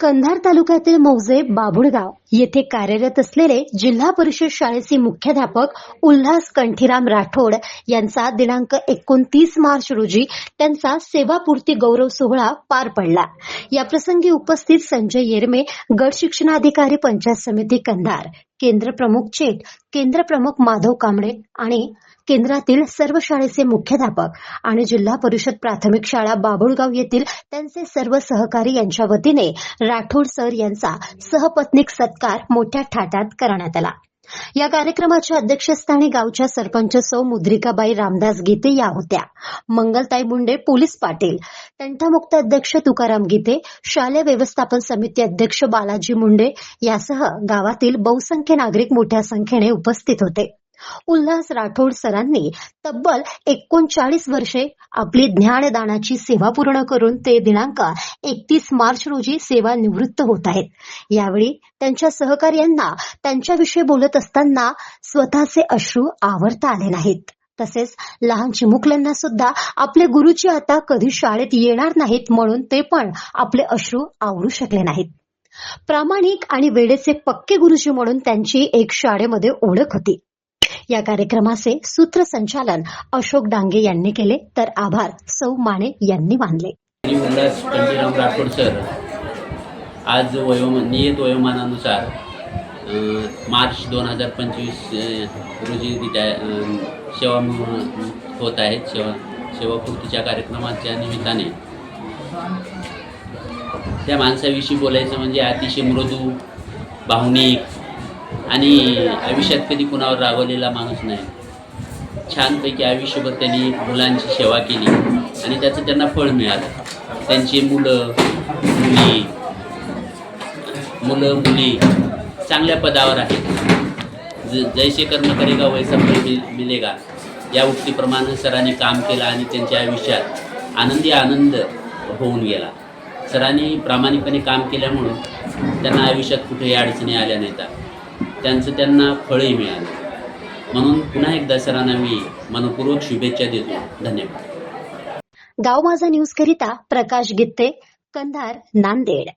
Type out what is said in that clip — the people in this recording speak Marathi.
कंधार तालुक्यातील मौजे बाभुळगाव येथे कार्यरत असलेले जिल्हा परिषद शाळेचे मुख्याध्यापक उल्हास कंठीराम राठोड यांचा दिनांक एकोणतीस मार्च रोजी त्यांचा सेवापूर्ती गौरव सोहळा पार पडला. याप्रसंगी उपस्थित संजय येरमे गट शिक्षणाधिकारी पंचायत समिती कंधार केंद्र प्रमुख चेट केंद्र प्रमुख माधव कांबळे आणि केंद्रातील सर्व शाळेचे मुख्याध्यापक आणि जिल्हा परिषद प्राथमिक शाळा बाभुळगाव येथील त्यांचे सर्व सहकारी यांच्या वतीने राठोड सर यांचा सहपत्नीक सत्कार मोठ्या ठाट्यात करण्यात आला. या कार्यक्रमाच्या अध्यक्षस्थानी गावच्या सरपंच सौ मुद्रिकाबाई रामदास गीते या होत्या. मंगलताई मुंडे पोलीस पाटील. तंटामुक्त अध्यक्ष तुकाराम गीते शालेय व्यवस्थापन समिती अध्यक्ष बालाजी मुंडे यासह गावातील बहुसंख्य नागरिक मोठ्या संख्येने उपस्थित होते. उल्हास राठोड सरांनी तब्बल एकोणचाळीस वर्षे आपली ज्ञानदानाची सेवा पूर्ण करून ते दिनांक एकतीस मार्च रोजी सेवा निवृत्त होत आहेत. यावेळी त्यांच्या सहकार्यांना त्यांच्याविषयी बोलत असताना स्वतःचे अश्रू आवरता आले नाहीत. तसेच लहान चिमुकल्यांना सुद्धा आपले गुरुजी आता कधी शाळेत येणार नाहीत म्हणून ते पण आपले अश्रू आवरू शकले नाहीत. प्रामाणिक आणि वेळेचे पक्के गुरुजी म्हणून त्यांची एक शाळेमध्ये ओळख होती. या कार्यक्रमाचे सूत्रसंचालन अशोक डांगे यांनी केले. तर आभार सौ माने यांनी मानले. आणि राठोड सर आज वयोमान नियत वयोमानानुसार मार्च दोन हजार पंचवीस रोजी रिटाय सेवा होत आहेत. सेवा सेवापूर्तीच्या कार्यक्रमाच्या निमित्ताने. त्या माणसाविषयी बोलायचं म्हणजे अतिशय मृदू भावनिक आणि आयुष्यात कधी कुणावर रागवलेला माणूस नाही. छानपैकी आयुष्यभर त्यांनी मुलांची सेवा केली आणि त्याचं त्यांना फळ मिळालं. त्यांची मुलं मुली मुलं मुली चांगल्या पदावर आहेत. ज जैसे कर्म करेगा वैसा फळ मिल मिलेगा या उक्तीप्रमाणे सरांनी काम केलं आणि त्यांच्या आयुष्यात आनंदी आनंद होऊन गेला. सरांनी प्रामाणिकपणे काम केल्यामुळं त्यांना आयुष्यात कुठेही अडचणी आल्या नाहीत. त्यांचं त्यांना फळही मिळालं. म्हणून पुन्हा एकदा सरांना मी मनपूर्वक शुभेच्छा देतो. धन्यवाद. गाव माझा न्यूज करिता प्रकाश गित्ते कंधार नांदेड.